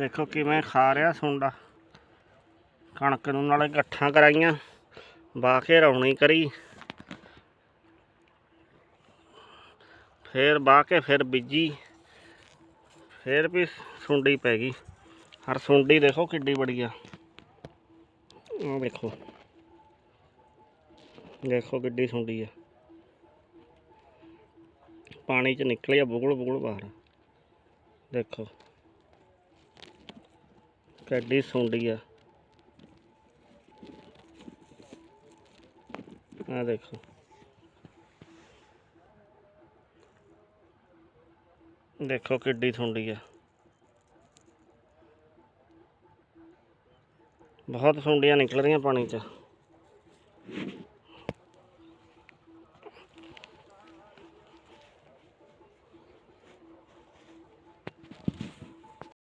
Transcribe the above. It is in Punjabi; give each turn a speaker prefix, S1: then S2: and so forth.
S1: ਦੇਖੋ ਕਿਵੇਂ ਖਾ ਰਿਹਾ ਸੁੰਡਾ। ਕਣਕ ਨੂੰ ਨਾਲੇ ਗੱਠਾਂ ਕਰਾਈਆਂ ਬਾ ਕੇ ਰੌਣੀ ਕਰੀ। ਫੇਰ ਬਾ ਕੇ ਫਿਰ ਬੀਜੀ, ਫੇਰ ਵੀ ਸੁੰਡੀ ਪੈ ਗਈ। ਹਰ ਸੁੰਡੀ ਦੇਖੋ ਕਿੱਡੀ ਬੜੀ ਆ। ਆਹ ਦੇਖੋ। ਦੇਖੋ ਕਿੱਡੀ ਸੁੰਡੀ ਆ। ਪਾਣੀ ਚ ਨਿਕਲੀ ਆ ਬੁਗਲ ਬੁਗਲ ਬਾਹਰ। ਦੇਖੋ। ਕਿੱਡੀ ਸੁੰਡੀ ਆ। ਆ ਦੇਖੋ। ਦੇਖੋ ਕਿੱਡੀ ਸੁੰਡੀ ਆ। ਬਹੁਤ ਸੁੰਡੀਆਂ ਨਿਕਲ ਰਹੀਆਂ ਪਾਣੀ 'ਚ।